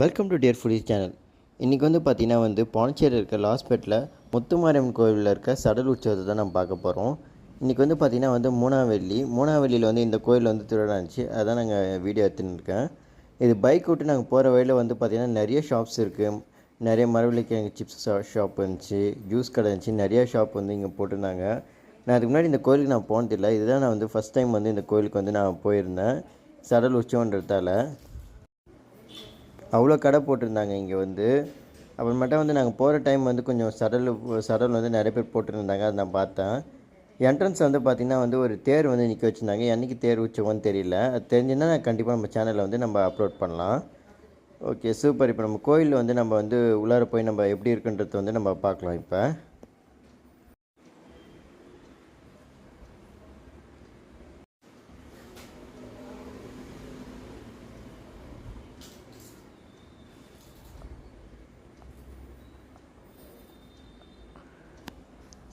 Welcome to dear foodie channel இன்றைக்கி வந்து பார்த்திங்கன்னா வந்து பாண்டிச்சேரியில் இருக்க லாஸ்பேட்டில் முத்துமாரியம்மன் கோவிலில் இருக்க சடல் உற்சவத்தை தான் நம்ம பார்க்க போகிறோம் இன்றைக்கி வந்து பார்த்திங்கன்னா வந்து மூணாவெள்ளி. மூணாவெள்ளியில் வந்து இந்த கோயில் வந்து திருவிழா இருந்துச்சு அதான் நாங்கள் வீடியோ எடுத்துன்னு இருக்கேன். இது பைக் விட்டு நாங்கள் போகிற வழியில் வந்து பார்த்திங்கன்னா நிறைய ஷாப்ஸ் இருக்குது நிறைய மரவள்ளிக்கிழங்கு சிப்ஸ் ஷாப் இருந்துச்சு. ஜூஸ் கடை இருந்துச்சு. நிறைய ஷாப் வந்து இங்கே போட்டிருந்தாங்க. நான் அதுக்கு முன்னாடி இந்த கோயிலுக்கு நான் போனதில்லை. இதுதான் நான் வந்து ஃபஸ்ட் டைம் வந்து இந்த கோயிலுக்கு வந்து நான் போயிருந்தேன். சடல் உற்சவன்றதால அவ்வளோ கடை போட்டிருந்தாங்க இங்கே வந்து. அப்புறமேட்டா வந்து நாங்கள் போகிற டைம் வந்து கொஞ்சம் சடல் சடல் வந்து நிறைய பேர் போட்டிருந்தாங்க அதை நான் பார்த்தேன். என்ட்ரன்ஸ் வந்து பார்த்திங்கன்னா வந்து ஒரு தேர் வந்து நிற்க வச்சுருந்தாங்க. என்றைக்கு தேர் உச்சவன்னு தெரியல. அது தெரிஞ்சுன்னா கண்டிப்பாக நம்ம சேனலில் வந்து நம்ம அப்லோட் பண்ணலாம். ஓகே சூப்பர் இப்போ நம்ம கோயிலில் வந்து நம்ம வந்து உள்ளார போய் நம்ம எப்படி இருக்குன்றது வந்து நம்ம பார்க்கலாம் இப்போ.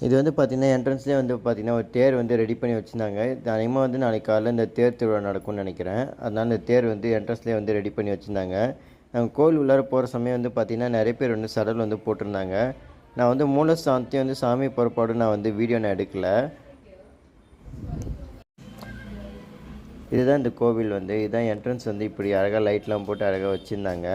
இது வந்து பார்த்திங்கன்னா என்ட்ரன்ஸ்லேயே வந்து பார்த்திங்கன்னா ஒரு தேர் வந்து ரெடி பண்ணி வச்சுருந்தாங்க. அதிகமாக வந்து நாளைக்கு காலையில் இந்த தேர் திருவிழா நடக்கும்னு நினைக்கிறேன். அதனால் இந்த தேர் வந்து என்ட்ரன்ஸ்லேயே வந்து ரெடி பண்ணி வச்சுருந்தாங்க. நாங்கள் கோவில் உள்ளார போகிற சமயம் வந்து பார்த்திங்கன்னா நிறைய பேர் வந்து சடல் வந்து போட்டிருந்தாங்க. நான் வந்து மூலஸ்தானத்தையும் வந்து சாமி புறப்பாடு நான் வந்து வீடியோ நான் எடுக்கலை. இதுதான் இந்த கோவில் வந்து. இதுதான் என்ட்ரன்ஸ் வந்து இப்படி அழகாக லைட்லாம் போட்டு அழகாக வச்சுருந்தாங்க.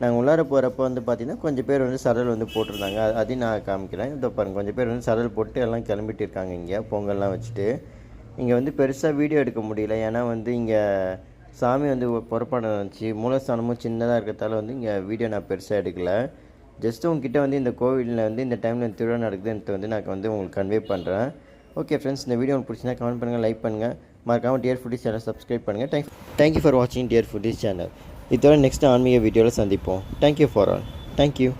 நாங்கள் உள்ளார போகிறப்ப வந்து பார்த்திங்கன்னா கொஞ்சம் பேர் வந்து சடல் வந்து போட்டிருந்தாங்க. அதையும் நான் காமிக்கிறேன். இதோ பாருங்க கொஞ்சம் பேர் வந்து சடல் போட்டு எல்லாம் கிளம்பிட்டு இருக்காங்க இங்கே பொங்கல்லாம் வச்சுட்டு. இங்கே வந்து பெருசாக வீடியோ எடுக்க முடியல. ஏன்னா வந்து இங்கே சாமி வந்து புறப்பாடு இருந்துச்சு மூலஸ்தானமும் சின்னதாக இருக்கிறதால வந்து இங்கே வீடியோ நான் பெருசாக எடுக்கலை. ஜஸ்ட் உங்ககிட்ட வந்து இந்த கோவிலில் வந்து இந்த டைமில் திருவிழா நடக்குதுன்ட்டு வந்து நான் வந்து உங்களுக்கு கன்வே பண்ணுறேன் ஓகே ஃப்ரெண்ட்ஸ் இந்த வீடியோ உங்களுக்கு பிடிச்சினா கமெண்ட் பண்ணுங்கள் லைக் பண்ணுங்கள் மறக்காமல் டியர் ஃபுட்டிஸ் சேனல் சப்ஸ்கிரைப் பண்ணுங்கள் தேங்க் தேங்க்யூ ஃபார் வாட்சிங் டியர் ஃபுட்டிஸ் சேனல் இதோட நெக்ஸ்ட் ஆன்மீக வீடியோவில் சந்திப்போம். Thank you for all thank you